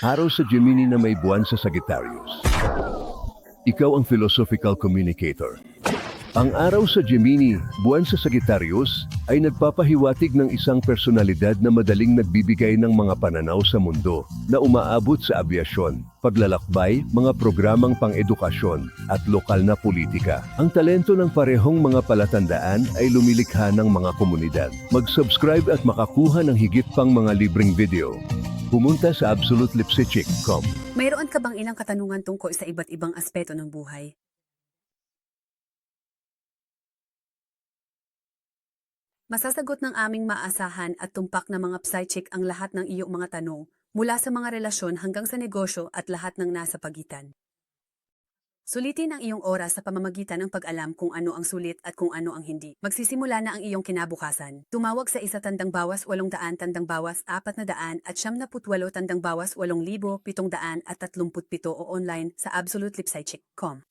Araw sa Gemini na may buwan sa Sagittarius. Ikaw ang philosophical communicator. Ang araw sa Gemini, buwan sa Sagittarius, ay nagpapahiwatig ng isang personalidad na madaling nagbibigay ng mga pananaw sa mundo na umaabot sa abyasyon, paglalakbay, mga programang pang-edukasyon at lokal na politika. Ang talento ng parehong mga palatandaan ay lumilikha ng mga komunidad. Mag-subscribe at makakuha ng higit pang mga libreng video. Pumunta sa absolutelipsychick.com. Mayroon ka bang ilang katanungan tungkol sa iba't ibang aspeto ng buhay? Masasagot ng aming maasahan at tumpak na mga psychic ang lahat ng iyong mga tanong, mula sa mga relasyon hanggang sa negosyo at lahat ng nasa pagitan. Sulitin ang iyong oras sa pamamagitan ng pag-alam kung ano ang sulit at kung ano ang hindi. Magsisimula na ang iyong kinabukasan. Tumawag sa isa tandang bawas walong daan tandang bawas apat na daan at siyam na putwalo tandang bawas walong libo pitong daan at tatlumput pito o online sa absolutelipsychic.com.